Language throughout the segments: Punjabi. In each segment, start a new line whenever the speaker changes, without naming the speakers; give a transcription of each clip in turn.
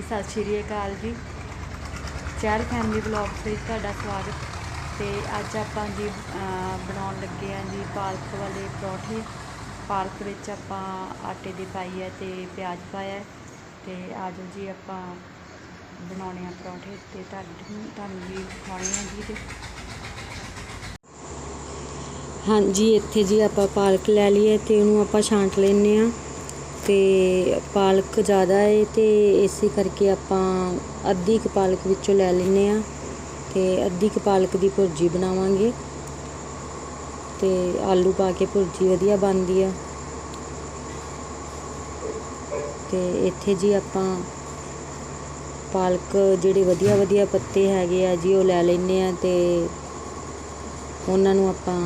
ਹਾਂਜੀ ਸਤਿ ਸ਼੍ਰੀ ਅਕਾਲ ਜੀ। ਚਹਿਲ ਫੈਮਿਲੀ ਵਲੌਗ 'ਤੇ ਤੁਹਾਡਾ ਸਵਾਗਤ। ਤੇ ਅੱਜ ਆਪਾਂ ਜੀ ਬਣਾਉਣ ਲੱਗੇ ਆਂ ਜੀ ਪਾਲਕ ਵਾਲੇ ਪਰੌਠੇ। ਪਾਲਕ ਵਿੱਚ ਆਪਾਂ ਆਟੇ ਦੀ ਪਾਈ ਹੈ ਤੇ ਪਿਆਜ਼ ਪਾਇਆ ਹੈ। ਤੇ ਆਜੋ ਜੀ ਆਪਾਂ ਬਣਾਉਣੇ ਆ ਪਰੌਠੇ। ਤੇ ਤੁਹਾਨੂੰ ਤੁਹਾਨੂੰ ਵੀ ਖਾਣੇ ਆ ਜੀ ਤੇ। ਹਾਂਜੀ, ਇੱਥੇ ਜੀ ਆਪਾਂ ਪਾਲਕ ਲੈ ਲਈਏ ਤੇ ਉਹਨੂੰ ਆਪਾਂ ਛਾਂਟ ਲੈਨੇ ਆ ਅਤੇ ਪਾਲਕ ਜ਼ਿਆਦਾ ਹੈ ਅਤੇ ਇਸੇ ਕਰਕੇ ਆਪਾਂ ਅੱਧੀ ਕੁ ਪਾਲਕ ਵਿੱਚੋਂ ਲੈ ਲੈਂਦੇ ਹਾਂ ਅਤੇ ਅੱਧੀ ਕੁ ਪਾਲਕ ਦੀ ਭੁਰਜੀ ਬਣਾਵਾਂਗੇ ਅਤੇ ਆਲੂ ਪਾ ਕੇ ਭੁਰਜੀ ਵਧੀਆ ਬਣਦੀ ਆ। ਤੇ ਇੱਥੇ ਜੀ ਆਪਾਂ ਪਾਲਕ ਜਿਹੜੇ ਵਧੀਆ ਵਧੀਆ ਪੱਤੇ ਹੈਗੇ ਆ ਜੀ ਉਹ ਲੈ ਲੈਨੇ ਆ ਤੇ ਉਹਨਾਂ ਨੂੰ ਆਪਾਂ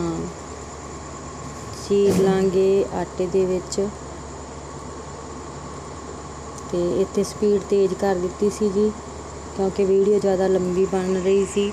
ਚੀਰ ਲਾਂਗੇ ਆਟੇ ਦੇ ਵਿੱਚ। ਅਤੇ ਇੱਥੇ ਸਪੀਡ ਤੇਜ਼ ਕਰ ਦਿੱਤੀ ਸੀ ਜੀ, ਕਿਉਂਕਿ ਵੀਡੀਓ ਜ਼ਿਆਦਾ ਲੰਬੀ ਬਣ ਰਹੀ ਸੀ।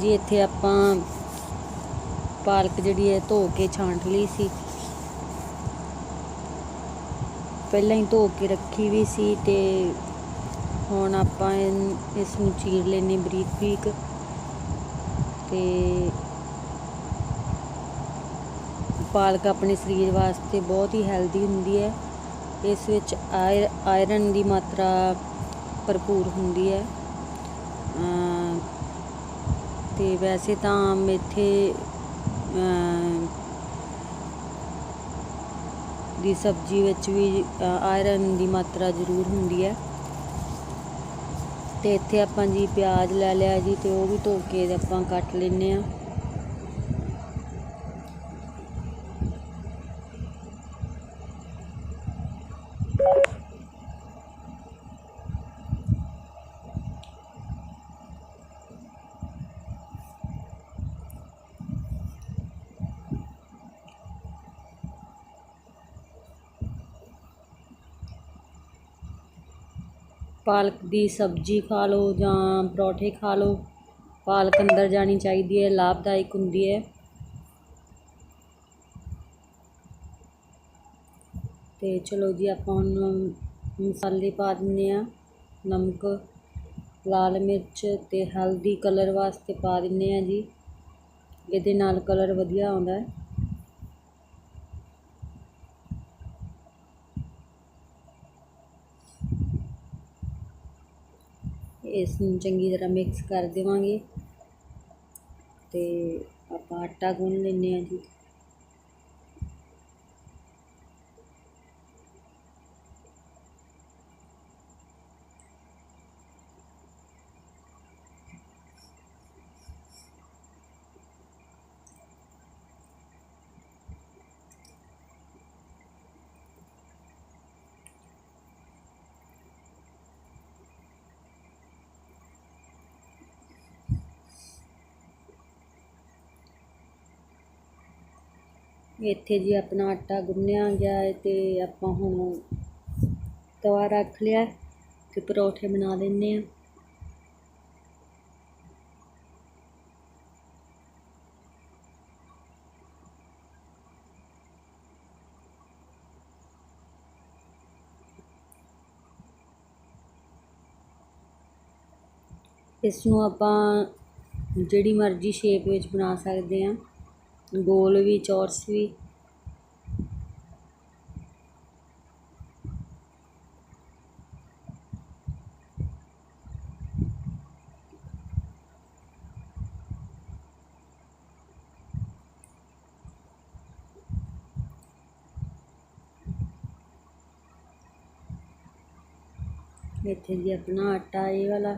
ਜੀ ਇੱਥੇ ਆਪਾਂ ਪਾਲਕ ਜਿਹੜੀ ਹੈ ਧੋ ਕੇ ਛਾਂਟ ਲਈ ਸੀ। ਪਹਿਲਾਂ ਹੀ ਧੋ ਕੇ ਰੱਖੀ ਵੀ ਸੀ ਤੇ ਹੁਣ ਆਪਾਂ ਇਸ ਨੂੰ ਚੀਰ ਲੈਨੇ ਬਰੀਕ ਬਰੀਕ। ਤੇ ਪਾਲਕ ਆਪਣੇ ਸਰੀਰ ਵਾਸਤੇ ਬਹੁਤ ਹੀ ਹੈਲਦੀ ਹੁੰਦੀ ਹੈ। ਇਸ ਵਿੱਚ ਆਇ- ਆਇਰਨ ਦੀ ਮਾਤਰਾ ਭਰਪੂਰ ਹੁੰਦੀ ਹੈ। ਤੇ ਵੈਸੇ ਤਾਂ ਮੇਥੇ ਦੀ ਸਬਜ਼ੀ ਵਿੱਚ ਵੀ ਆਇਰਨ ਦੀ ਮਾਤਰਾ ਜ਼ਰੂਰ ਹੁੰਦੀ ਹੈ। ਤੇ ਇੱਥੇ ਆਪਾਂ ਜੀ ਪਿਆਜ਼ ਲੈ ਲਿਆ ਜੀ ਤੇ ਉਹ ਵੀ ਧੋ ਕੇ ਆਪਾਂ ਕੱਟ ਲੈਨੇ ਆ ਪਾਲਕ ਦੀ ਸਬਜ਼ੀ ਖਾ ਲਓ ਜਾਂ ਪਰੌਂਠੇ ਖਾ ਲਓ। ਪਾਲਕ ਅੰਦਰ ਜਾਣੀ ਚਾਹੀਦੀ ਹੈ, ਲਾਭਦਾਇਕ ਹੁੰਦੀ ਹੈ। ਤੇ ਚਲੋ ਜੀ, ਆਪਾਂ ਹੁਣ ਮਸਾਲੇ ਪਾ ਦਿੰਦੇ ਆ ਨਮਕ, ਲਾਲ ਮਿਰਚ ਤੇ ਹਲਦੀ ਕਲਰ ਵਾਸਤੇ ਪਾ ਦਿੰਦੇ ਆ ਜੀ। ਇਹਦੇ ਨਾਲ ਕਲਰ ਵਧੀਆ ਆਉਂਦਾ ਹੈ। ਇਸ ਨੂੰ ਚੰਗੀ ਤਰ੍ਹਾਂ ਮਿਕਸ ਕਰ ਦੇਵਾਂਗੇ ਤੇ ਆਪਾਂ ਆਟਾ ਗੁੰਨ ਲੈਂਦੇ ਹਾਂ ਜੀ। ਇੱਥੇ ਜੀ ਆਪਣਾ ਆਟਾ ਗੁੰਨਿਆ ਗਿਆ ਹੈ ਤੇ ਆਪਾਂ ਹੁਣ ਤਵਾ ਰੱਖ ਲਿਆ ਤੇ ਪਰੌਠੇ ਬਣਾ ਲੈਂਦੇ ਆ ਇਸ ਨੂੰ ਆਪਾਂ ਜਿਹੜੀ ਮਰਜ਼ੀ ਸ਼ੇਪ ਵਿੱਚ ਬਣਾ ਸਕਦੇ ਹਾਂ। ਗੋਲ ਵੀ ਚੌਰਸ ਵੀ। ਇੱਥੇ ਜੀ ਆਪਣਾ ਆਟਾ ਇਹ ਵਾਲਾ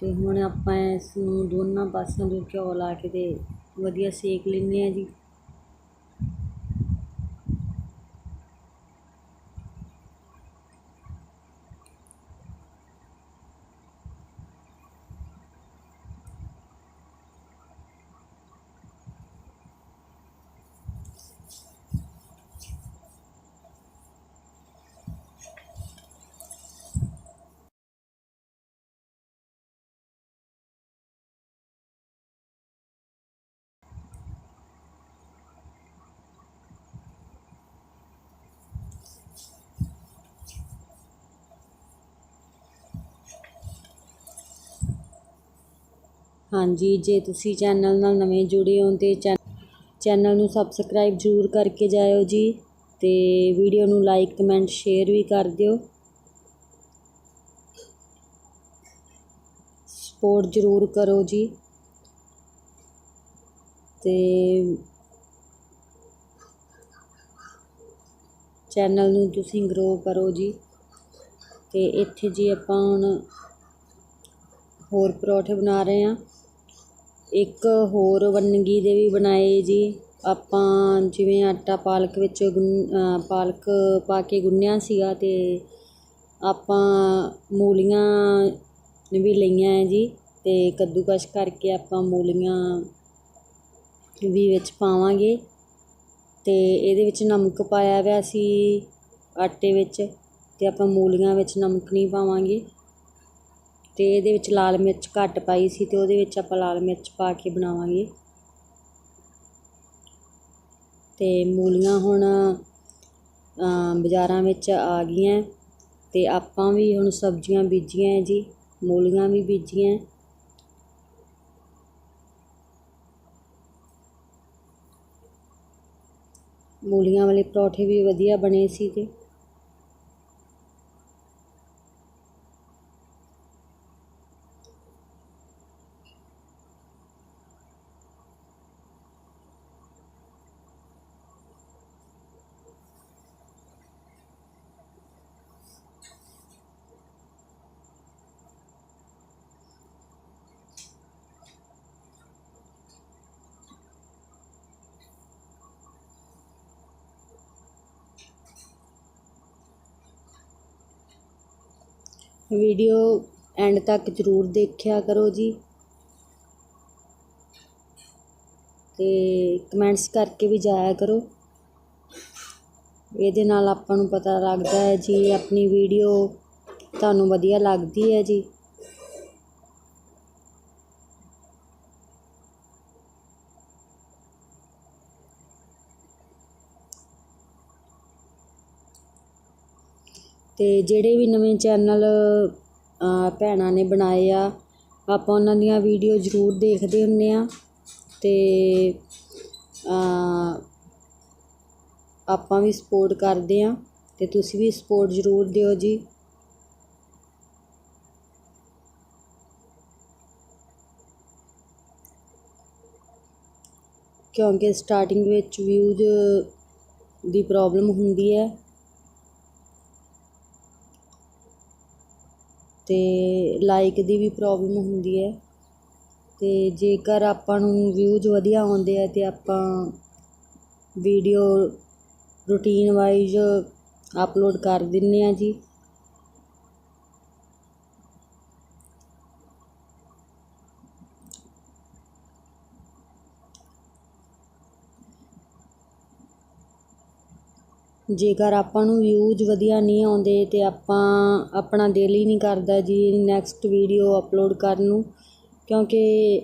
ਤੇ ਹੁਣ ਆਪਾਂ ਇਸ ਨੂੰ ਦੋਨਾਂ ਪਾਸਿਆਂ ਤੋਂ ਘਿਓ ਲਾ ਕੇ ਅਤੇ ਵਧੀਆ ਸੇਕ ਲੈਂਦੇ ਹਾਂ ਜੀ। ਹਾਂਜੀ, ਜੇ ਤੁਸੀਂ ਚੈਨਲ ਨਾਲ ਨਵੇਂ ਜੁੜੇ ਹੋ ਤੇ ਚੈਨਲ ਨੂੰ ਸਬਸਕ੍ਰਾਈਬ ਜ਼ਰੂਰ ਕਰਕੇ ਜਾਇਓ ਜੀ ਤੇ ਵੀਡੀਓ ਨੂੰ ਲਾਈਕ ਕਮੈਂਟ ਸ਼ੇਅਰ ਵੀ ਕਰ ਦਿਓ। ਸਪੋਰਟ ਜ਼ਰੂਰ ਕਰੋ ਜੀ। ਤੇ ਚੈਨਲ ਨੂੰ ਤੁਸੀਂ ਗਰੋ ਕਰੋ ਜੀ। ਤੇ ਇੱਥੇ ਜੀ ਆਪਾਂ ਹੁਣ ਹੋਰ ਪਰੌਠੇ ਬਣਾ ਰਹੇ ਹਾਂ। ਇੱਕ ਹੋਰ ਵੰਨਗੀ ਦੇ ਵੀ ਬਣਾਏ ਜੀ। ਆਪਾਂ ਜਿਵੇਂ ਆਟਾ ਪਾਲਕ ਵਿੱਚ ਗੁੰਨ ਪਾਲਕ ਪਾ ਕੇ ਗੁੰਨਿਆ ਸੀਗਾ ਅਤੇ ਆਪਾਂ ਮੂਲੀਆਂ ਵੀ ਲਈਆਂ ਹੈ ਜੀ ਤੇ ਕੱਦੂਕਸ਼ ਕਰਕੇ ਆਪਾਂ ਮੂਲੀਆਂ ਵੀ ਵਿੱਚ ਪਾਵਾਂਗੇ। ਅਤੇ ਇਹਦੇ ਵਿੱਚ ਨਮਕ ਪਾਇਆ ਹੋਇਆ ਸੀ ਆਟੇ ਵਿੱਚ ਅਤੇ ਆਪਾਂ ਮੂਲੀਆਂ ਵਿੱਚ ਨਮਕ ਨਹੀਂ ਪਾਵਾਂਗੇ। ਅਤੇ ਇਹਦੇ ਵਿੱਚ ਲਾਲ ਮਿਰਚ ਘੱਟ ਪਾਈ ਸੀ ਅਤੇ ਉਹਦੇ ਵਿੱਚ ਆਪਾਂ ਲਾਲ ਮਿਰਚ ਪਾ ਕੇ ਬਣਾਵਾਂਗੇ। ਅਤੇ ਮੂਲੀਆਂ ਹੁਣ ਬਾਜ਼ਾਰਾਂ ਵਿੱਚ ਆ ਗਈਆਂ। ਅਤੇ ਆਪਾਂ ਵੀ ਹੁਣ ਸਬਜ਼ੀਆਂ ਬੀਜੀਆਂ ਹੈ ਜੀ, ਮੂਲੀਆਂ ਵੀ ਬੀਜੀਆਂ। ਮੂਲੀਆਂ ਵਾਲੇ ਪਰੌਂਠੇ ਵੀ ਵਧੀਆ ਬਣੇ ਸੀ ਵੀਡੀਓ ਐਂਡ ਤੱਕ ਜ਼ਰੂਰ ਦੇਖਿਆ ਕਰੋ ਜੀ। ਤੇ ਕਮੈਂਟਸ ਕਰਕੇ ਵੀ ਜਾਇਆ ਕਰੋ। ਇਹਦੇ ਨਾਲ ਆਪਾਂ ਨੂੰ ਪਤਾ ਲੱਗਦਾ ਹੈ ਜੀ, ਆਪਣੀ ਵੀਡੀਓ ਤੁਹਾਨੂੰ ਵਧੀਆ ਲੱਗਦੀ ਹੈ ਜੀ। ਅਤੇ ਜਿਹੜੇ ਵੀ ਨਵੇਂ ਚੈਨਲ ਭੈਣਾਂ ਨੇ ਬਣਾਏ ਆ, ਆਪਾਂ ਉਹਨਾਂ ਦੀਆਂ ਵੀਡੀਓ ਜ਼ਰੂਰ ਦੇਖਦੇ ਹੁੰਦੇ ਹਾਂ ਅਤੇ ਆਪਾਂ ਵੀ ਸਪੋਰਟ ਕਰਦੇ ਹਾਂ ਅਤੇ ਤੁਸੀਂ ਵੀ ਸਪੋਰਟ ਜ਼ਰੂਰ ਦਿਓ ਜੀ। ਕਿਉਂਕਿ ਸਟਾਰਟਿੰਗ ਵਿੱਚ ਵਿਊਜ਼ ਦੀ ਪ੍ਰੋਬਲਮ ਹੁੰਦੀ ਹੈ। ਅਤੇ ਲਾਈਕ ਦੀ ਵੀ ਪ੍ਰੋਬਲਮ ਹੁੰਦੀ ਹੈ। ਅਤੇ ਜੇਕਰ ਆਪਾਂ ਨੂੰ ਵਿਊਜ਼ ਵਧੀਆ ਆਉਂਦੇ ਆ ਤਾਂ ਆਪਾਂ ਵੀਡੀਓ ਰੂਟੀਨ ਵਾਈਜ਼ ਅਪਲੋਡ ਕਰ ਦਿੰਦੇ ਹਾਂ ਜੀ। ਜੇਕਰ ਆਪਾਂ ਨੂੰ ਵਿਊਜ਼ ਵਧੀਆ ਨਹੀਂ ਆਉਂਦੇ ਤੇ ਆਪਾਂ ਆਪਣਾ ਦਿਲ ਹੀ ਨਹੀਂ ਕਰਦਾ ਜੀ ਨੈਕਸਟ ਵੀਡੀਓ ਅਪਲੋਡ ਕਰਨ ਨੂੰ, ਕਿਉਂਕਿ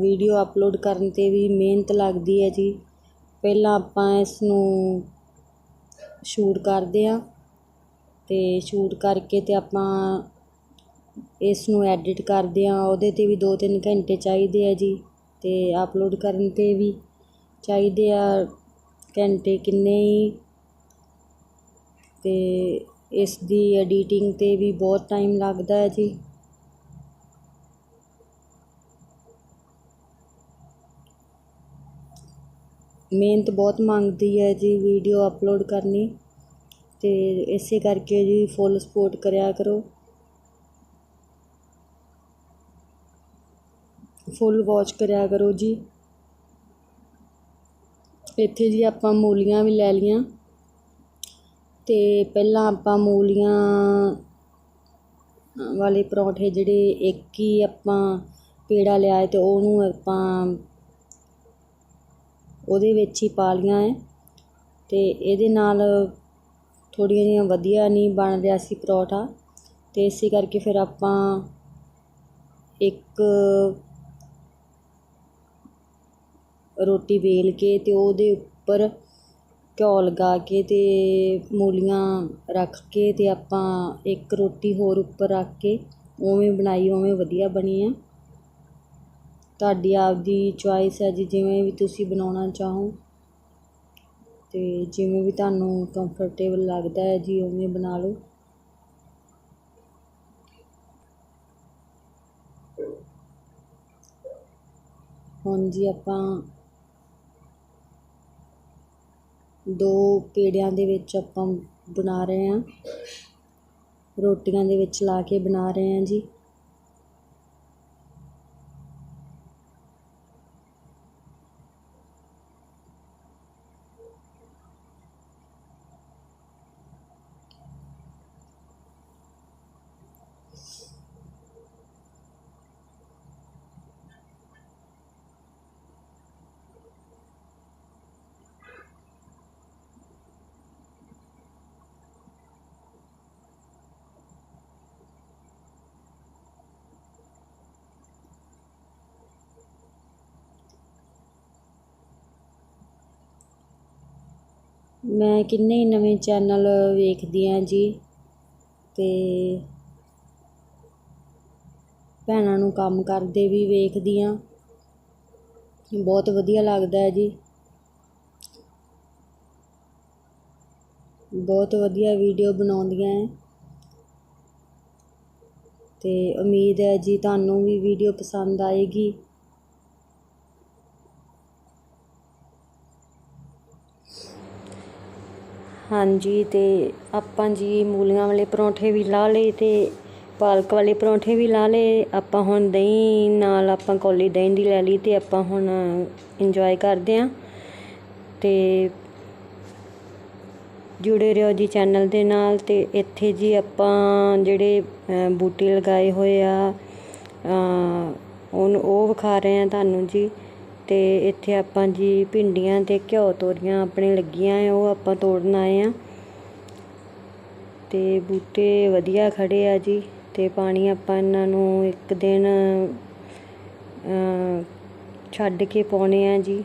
ਵੀਡੀਓ ਅਪਲੋਡ ਕਰਨ 'ਤੇ ਵੀ ਮਿਹਨਤ ਲੱਗਦੀ ਹੈ ਜੀ। ਪਹਿਲਾਂ ਆਪਾਂ ਇਸ ਨੂੰ ਸ਼ੂਟ ਕਰਦੇ ਹਾਂ ਅਤੇ ਸ਼ੂਟ ਕਰਕੇ ਤੇ ਆਪਾਂ ਇਸ ਨੂੰ ਐਡਿਟ ਕਰਦੇ ਹਾਂ। ਉਹਦੇ 'ਤੇ ਵੀ ਦੋ ਤਿੰਨ ਘੰਟੇ ਚਾਹੀਦੇ ਆ ਜੀ ਅਤੇ ਅਪਲੋਡ ਕਰਨ 'ਤੇ ਵੀ ਚਾਹੀਦੇ ਆ ਘੰਟੇ ਕਿੰਨੇ ਹੀ ਅਤੇ ਇਸ ਦੀ ਐਡੀਟਿੰਗ 'ਤੇ ਵੀ ਬਹੁਤ ਟਾਈਮ ਲੱਗਦਾ ਹੈ ਜੀ। ਮਿਹਨਤ ਬਹੁਤ ਮੰਗਦੀ ਹੈ ਜੀ ਵੀਡੀਓ ਅਪਲੋਡ ਕਰਨੀ ਅਤੇ ਇਸੇ ਕਰਕੇ ਜੀ ਫੁੱਲ ਸਪੋਰਟ ਕਰਿਆ ਕਰੋ। ਫੁੱਲ ਵਾਚ ਕਰਿਆ ਕਰੋ ਜੀ। ਇੱਥੇ ਜੀ ਆਪਾਂ ਮੂਲੀਆਂ ਵੀ ਲੈ ਲਈਆਂ। ਤੇ ਪਹਿਲਾਂ ਆਪਾਂ ਮੂਲੀਆਂ ਵਾਲੇ ਪਰੌਂਠੇ ਜਿਹੜੇ ਇੱਕ ਹੀ ਆਪਾਂ ਪੇੜਾ ਲਿਆ ਅਤੇ ਉਹਨੂੰ ਆਪਾਂ ਉਹਦੇ ਵਿੱਚ ਹੀ ਪਾ ਲਈਆਂ ਹੈ ਅਤੇ ਇਹਦੇ ਨਾਲ ਥੋੜ੍ਹੀਆਂ ਜਿਹੀਆਂ ਵਧੀਆ ਨਹੀਂ ਬਣ ਰਿਹਾ ਸੀ ਪਰੌਂਠਾ। ਅਤੇ ਇਸੇ ਕਰਕੇ ਫਿਰ ਆਪਾਂ ਇੱਕ ਰੋਟੀ ਵੇਲ ਕੇ ਅਤੇ ਉਹਦੇ ਉੱਪਰ ਘਿਓ ਲਗਾ ਕੇ ਅਤੇ ਮੂਲੀਆਂ ਰੱਖ ਕੇ ਅਤੇ ਆਪਾਂ ਇੱਕ ਰੋਟੀ ਹੋਰ ਉੱਪਰ ਰੱਖ ਕੇ ਉਵੇਂ ਬਣਾਈ, ਉਵੇਂ ਵਧੀਆ ਬਣੀ ਆ। ਤੁਹਾਡੀ ਆਪਦੀ ਚੋਇਸ ਹੈ ਜੀ, ਜਿਵੇਂ ਵੀ ਤੁਸੀਂ ਬਣਾਉਣਾ ਚਾਹੋ। ਅਤੇ ਜਿਵੇਂ ਵੀ ਤੁਹਾਨੂੰ ਕੰਫਰਟੇਬਲ ਲੱਗਦਾ ਹੈ ਜੀ, ਉਵੇਂ ਬਣਾ ਲਓ। ਹੁਣ ਜੀ ਆਪਾਂ ਦੋ ਪੇੜਿਆਂ ਦੇ ਵਿੱਚ ਆਪਾਂ ਬਣਾ ਰਹੇ ਹਾਂ। ਰੋਟੀਆਂ ਦੇ ਵਿੱਚ ਲਾ ਕੇ ਬਣਾ ਰਹੇ ਹਾਂ ਜੀ। ਮੈਂ ਕਿੰਨੇ ਹੀ ਨਵੇਂ ਚੈਨਲ ਵੇਖਦੀ ਹਾਂ ਜੀ ਅਤੇ ਭੈਣਾਂ ਨੂੰ ਕੰਮ ਕਰਦੇ ਵੀ ਵੇਖਦੀ ਹਾਂ ਬਹੁਤ ਵਧੀਆ ਲੱਗਦਾ ਹੈ ਜੀ। ਬਹੁਤ ਵਧੀਆ ਵੀਡੀਓ ਬਣਾਉਂਦੀਆਂ ਹੈ ਅਤੇ ਉਮੀਦ ਹੈ ਜੀ ਤੁਹਾਨੂੰ ਵੀ ਵੀਡੀਓ ਪਸੰਦ ਆਏਗੀ। ਹਾਂਜੀ ਅਤੇ ਆਪਾਂ ਜੀ ਮੂਲੀਆਂ ਵਾਲੇ ਪਰੌਂਠੇ ਵੀ ਲਾ ਲਏ ਅਤੇ ਪਾਲਕ ਵਾਲੇ ਪਰੌਂਠੇ ਵੀ ਲਾ ਲਏ। ਆਪਾਂ ਹੁਣ ਦਹੀਂ ਨਾਲ ਆਪਾਂ ਕੌਲੀ ਦਹੀਂ ਦੀ ਲੈ ਲਈ ਅਤੇ ਆਪਾਂ ਹੁਣ ਇੰਜੋਏ ਕਰਦੇ ਹਾਂ ਅਤੇ ਜੁੜੇ ਰਹੋ ਜੀ ਚੈਨਲ ਦੇ ਨਾਲ ਤੇ ਇੱਥੇ ਜੀ ਆਪਾਂ ਜਿਹੜੇ ਬੂਟੇ ਲਗਾਏ ਹੋਏ ਆ ਉਹਨੂੰ ਉਹ ਵਿਖਾ ਰਹੇ ਆ ਤੁਹਾਨੂੰ ਜੀ। ਅਤੇ ਇੱਥੇ ਆਪਾਂ ਜੀ ਭਿੰਡੀਆਂ ਅਤੇ ਘਿਓ ਤੋਰੀਆਂ ਆਪਣੇ ਲੱਗੀਆਂ ਆ, ਉਹ ਆਪਾਂ ਤੋੜਨ ਆਏ ਆ। ਅਤੇ ਬੂਟੇ ਵਧੀਆ ਖੜ੍ਹੇ ਆ ਜੀ ਅਤੇ ਪਾਣੀ ਆਪਾਂ ਇਹਨਾਂ ਨੂੰ ਇੱਕ ਦਿਨ ਛੱਡ ਕੇ ਪਾਉਣੇ ਆ ਜੀ।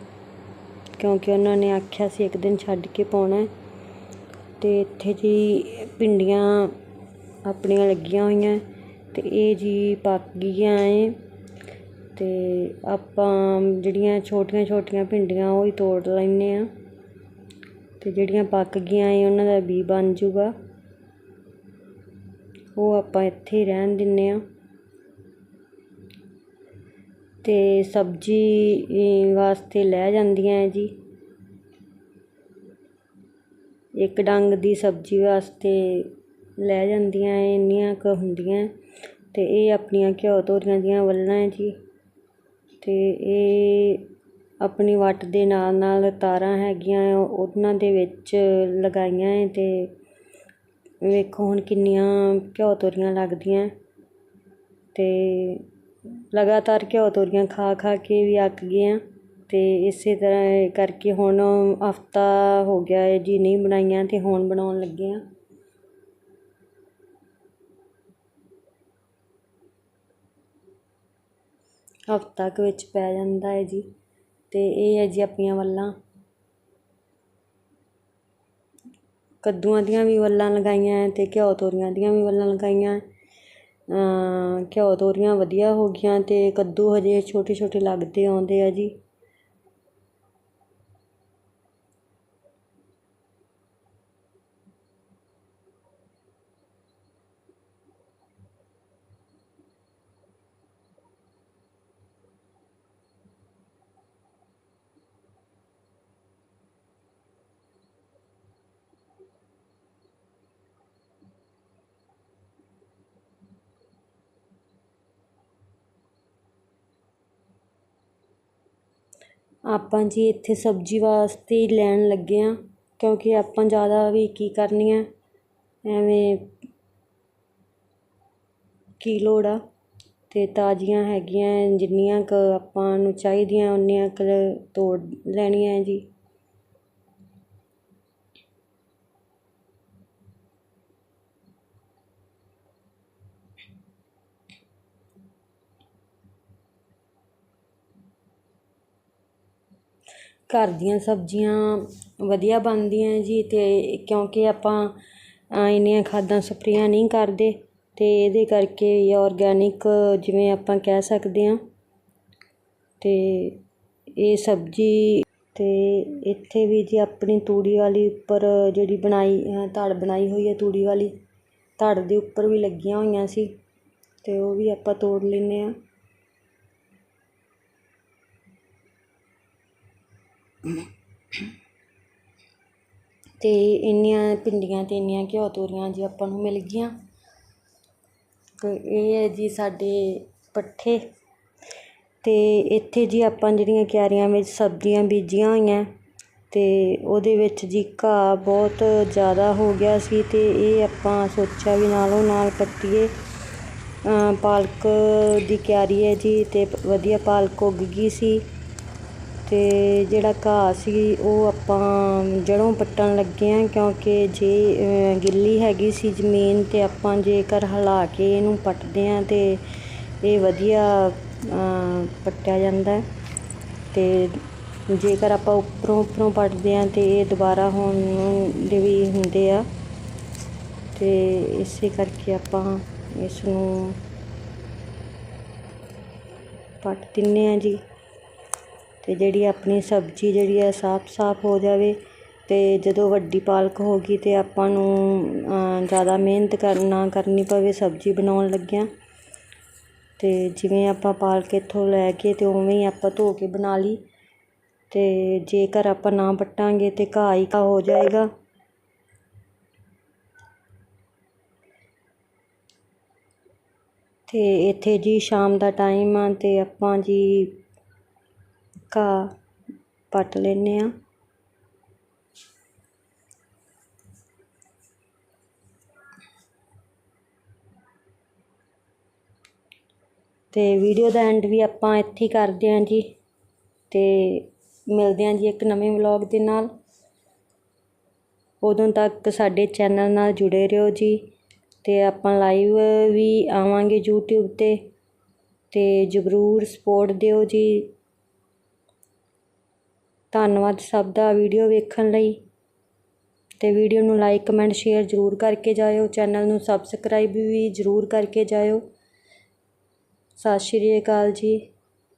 ਕਿਉਂਕਿ ਉਹਨਾਂ ਨੇ ਆਖਿਆ ਸੀ ਇੱਕ ਦਿਨ ਛੱਡ ਕੇ ਪਾਉਣਾ। ਅਤੇ ਇੱਥੇ ਜੀ ਭਿੰਡੀਆਂ ਆਪਣੀਆਂ ਲੱਗੀਆਂ ਹੋਈਆਂ ਅਤੇ ਇਹ ਜੀ ਪੱਕ ਗਈਆਂ ਏ ਅਤੇ ਆਪਾਂ ਜਿਹੜੀਆਂ ਛੋਟੀਆਂ ਛੋਟੀਆਂ ਭਿੰਡੀਆਂ ਉਹ ਹੀ ਤੋੜ ਲੈਂਦੇ ਹਾਂ। ਅਤੇ ਜਿਹੜੀਆਂ ਪੱਕ ਗਈਆਂ ਏ ਉਹਨਾਂ ਦਾ ਬੀ ਬਣ ਜੂਗਾ ਉਹ ਆਪਾਂ ਇੱਥੇ ਹੀ ਰਹਿਣ ਦਿੰਦੇ ਹਾਂ। ਅਤੇ ਸਬਜ਼ੀ ਵਾਸਤੇ ਲੈ ਜਾਂਦੀਆਂ ਹੈ ਜੀ। ਇੱਕ ਡੰਗ ਦੀ ਸਬਜ਼ੀ ਵਾਸਤੇ ਲੈ ਜਾਂਦੀਆਂ ਹੈ, ਇੰਨੀਆਂ ਕੁ ਹੁੰਦੀਆਂ ਅਤੇ ਇਹ ਆਪਣੀਆਂ ਘਿਓ ਤੋਰੀਆਂ ਦੀਆਂ ਵੱਲਾਂ ਹੈ ਜੀ। ਅਤੇ ਇਹ ਆਪਣੀ ਵੱਟ ਦੇ ਨਾਲ ਨਾਲ ਤਾਰਾਂ ਹੈਗੀਆਂ ਆ, ਉਹਨਾਂ ਦੇ ਵਿੱਚ ਲਗਾਈਆਂ ਹੈ ਅਤੇ ਵੇਖੋ ਹੁਣ ਕਿੰਨੀਆਂ ਘਿਓ ਤੋਰੀਆਂ ਲੱਗਦੀਆਂ ਅਤੇ ਲਗਾਤਾਰ ਘਿਓ ਤੋਰੀਆਂ ਖਾ ਖਾ ਕੇ ਵੀ ਅੱਕ ਗਏ ਆ ਤੇ ਇਸੇ ਤਰ੍ਹਾਂ ਕਰਕੇ ਹੁਣ ਹਫਤਾ ਹੋ ਗਿਆ ਹੈ ਜੀ ਨਹੀਂ ਬਣਾਈਆਂ ਅਤੇ ਹੁਣ ਬਣਾਉਣ ਲੱਗੇ ਆ ਹਫਤਾ ਕੁ ਵਿੱਚ ਪੈ ਜਾਂਦਾ ਹੈ ਜੀ। ਅਤੇ ਇਹ ਹੈ ਜੀ ਆਪਣੀਆਂ ਵੱਲਾਂ। ਕੱਦੂਆਂ ਦੀਆਂ ਵੀ ਵੱਲਾਂ ਲਗਾਈਆਂ ਹੈ ਅਤੇ ਘਿਓ ਤੋਰੀਆਂ ਦੀਆਂ ਵੀ ਵੱਲਾਂ ਲਗਾਈਆਂ ਘਿਓ ਤੋਰੀਆਂ ਵਧੀਆ ਹੋ ਗਈਆਂ ਅਤੇ ਕੱਦੂ ਹਜੇ ਛੋਟੇ ਛੋਟੇ ਲੱਗਦੇ ਆਉਂਦੇ ਆ ਜੀ। ਆਪਾਂ ਜੀ ਇੱਥੇ ਸਬਜ਼ੀ ਵਾਸਤੇ ਹੀ ਲੈਣ ਲੱਗੇ ਹਾਂ, ਕਿਉਂਕਿ ਆਪਾਂ ਜ਼ਿਆਦਾ ਵੀ ਕੀ ਕਰਨੀ ਹੈ? ਐਵੇਂ ਕੀ ਲੋੜ ਆ? ਅਤੇ ਤਾਜ਼ੀਆਂ ਹੈਗੀਆਂ, ਜਿੰਨੀਆਂ ਕੁ ਆਪਾਂ ਨੂੰ ਚਾਹੀਦੀਆਂ, ਉਨੀਆਂ ਕੁ ਤੋੜ ਲੈਣੀਆਂ ਜੀ। ਘਰ ਦੀਆਂ ਸਬਜ਼ੀਆਂ ਵਧੀਆ ਬਣਦੀਆਂ ਜੀ ਅਤੇ ਕਿਉਂਕਿ ਆਪਾਂ ਇੰਨੀਆਂ ਖਾਦਾਂ ਸਪਰੇਆਂ ਨਹੀਂ ਕਰਦੇ ਅਤੇ ਇਹਦੇ ਕਰਕੇ ਔਰਗੈਨਿਕ ਜਿਵੇਂ ਆਪਾਂ ਕਹਿ ਸਕਦੇ ਹਾਂ ਅਤੇ ਇਹ ਸਬਜ਼ੀ ਅਤੇ ਇੱਥੇ ਵੀ ਜੀ ਆਪਣੀ ਤੂੜੀ ਵਾਲੀ ਉੱਪਰ ਜਿਹੜੀ ਬਣਾਈ ਧੜ ਬਣਾਈ ਹੋਈ ਹੈ ਤੂੜੀ ਵਾਲੀ, ਧੜ ਦੇ ਉੱਪਰ ਵੀ ਲੱਗੀਆਂ ਹੋਈਆਂ ਸੀ ਅਤੇ ਉਹ ਵੀ ਆਪਾਂ ਤੋੜ ਲੈਂਦੇ ਹਾਂ। ਅਤੇ ਇੰਨੀਆਂ ਭਿੰਡੀਆਂ ਅਤੇ ਇੰਨੀਆਂ ਘਿਓ ਤੋਰੀਆਂ ਜੀ ਆਪਾਂ ਨੂੰ ਮਿਲ ਗਈਆਂ। ਤੇ ਇਹ ਹੈ ਜੀ ਸਾਡੇ ਪੱਠੇ। ਅਤੇ ਇੱਥੇ ਜੀ ਆਪਾਂ ਜਿਹੜੀਆਂ ਕਿਆਰੀਆਂ ਵਿੱਚ ਸਬਜ਼ੀਆਂ ਬੀਜੀਆਂ ਹੋਈਆਂ ਅਤੇ ਉਹਦੇ ਵਿੱਚ ਜੀ ਘਾਹ ਬਹੁਤ ਜ਼ਿਆਦਾ ਹੋ ਗਿਆ ਸੀ ਅਤੇ ਇਹ ਆਪਾਂ ਸੋਚਿਆ ਵੀ ਨਾਲੋਂ ਨਾਲ ਕੱਟੀਏ। ਪਾਲਕ ਦੀ ਕਿਆਰੀ ਹੈ ਜੀ ਅਤੇ ਵਧੀਆ ਪਾਲਕ ਉੱਗ ਗਈ ਸੀ। ਅਤੇ ਜਿਹੜਾ ਘਾਹ ਸੀ, ਉਹ ਆਪਾਂ ਜੜੋਂ ਪੱਟਣ ਲੱਗੇ ਹਾਂ ਕਿਉਂਕਿ ਜੇ ਗਿੱਲੀ ਹੈਗੀ ਸੀ ਜ਼ਮੀਨ ਤੇ ਆਪਾਂ ਜੇਕਰ ਹਿਲਾ ਕੇ ਇਹਨੂੰ ਪੱਟਦੇ ਹਾਂ ਤੇ ਇਹ ਵਧੀਆ ਪੱਟਿਆ ਜਾਂਦਾ ਅਤੇ ਜੇਕਰ ਆਪਾਂ ਉੱਪਰੋਂ ਉੱਪਰੋਂ ਪੱਟਦੇ ਹਾਂ ਤੇ ਇਹ ਦੁਬਾਰਾ ਹੋਣ ਦੇ ਵੀ ਹੁੰਦੇ ਆ। ਅਤੇ ਇਸੇ ਕਰਕੇ ਆਪਾਂ ਇਸ ਨੂੰ ਪੱਟ ਦਿੰਨੇ ਆ ਜੀ। ਅਤੇ ਜਿਹੜੀ ਆਪਣੀ ਸਬਜ਼ੀ ਜਿਹੜੀ ਆ ਸਾਫ਼ ਸਾਫ਼ ਹੋ ਜਾਵੇ ਅਤੇ ਜਦੋਂ ਵੱਡੀ ਪਾਲਕ ਹੋ ਗਈ ਤੇ ਆਪਾਂ ਨੂੰ ਜ਼ਿਆਦਾ ਮਿਹਨਤ ਕਰ, ਨਾ ਕਰਨੀ ਪਵੇ ਸਬਜ਼ੀ ਬਣਾਉਣ ਲੱਗਿਆਂ। ਅਤੇ ਜਿਵੇਂ ਆਪਾਂ ਪਾਲਕ ਇੱਥੋਂ ਲੈ ਕੇ ਤੇ ਉਵੇਂ ਹੀ ਆਪਾਂ ਧੋ ਕੇ ਬਣਾ ਲਈ। ਅਤੇ ਜੇਕਰ ਆਪਾਂ ਨਾ ਵੱਟਾਂਗੇ ਤਾਂ ਘਾਹ ਹੀ ਘਾਹ ਹੋ ਜਾਏਗਾ। ਅਤੇ ਇੱਥੇ ਜੀ ਸ਼ਾਮ ਦਾ ਟਾਈਮ ਆ ਅਤੇ ਆਪਾਂ ਜੀ ਘਾਹ ਪੱਟ ਲੈਂਦੇ ਹਾਂ। ਅਤੇ ਵੀਡੀਓ ਦਾ ਐਂਡ ਵੀ ਆਪਾਂ ਇੱਥੇ ਹੀ ਕਰਦੇ ਹਾਂ ਜੀ। ਅਤੇ ਮਿਲਦੇ ਹਾਂ ਜੀ ਇੱਕ ਨਵੇਂ ਵਲੌਗ ਦੇ ਨਾਲ। ਉਦੋਂ ਤੱਕ ਸਾਡੇ ਚੈਨਲ ਨਾਲ ਜੁੜੇ ਰਹੋ ਜੀ। ਅਤੇ ਆਪਾਂ ਲਾਈਵ ਵੀ ਆਵਾਂਗੇ YouTube 'ਤੇ। ਅਤੇ ਜ਼ਰੂਰ ਸਪੋਰਟ ਦਿਓ ਜੀ। ਧੰਨਵਾਦ ਸਭ ਦਾ ਵੀਡੀਓ ਵੇਖਣ ਲਈ। ਅਤੇ ਵੀਡੀਓ ਨੂੰ ਲਾਈਕ ਕਮੈਂਟ ਸ਼ੇਅਰ ਜ਼ਰੂਰ ਕਰਕੇ ਜਾਇਓ। ਚੈਨਲ ਨੂੰ ਸਬਸਕ੍ਰਾਈਬ ਵੀ ਜ਼ਰੂਰ ਕਰਕੇ ਜਾਇਓ। ਸਤਿ ਸ਼੍ਰੀ ਅਕਾਲ ਜੀ।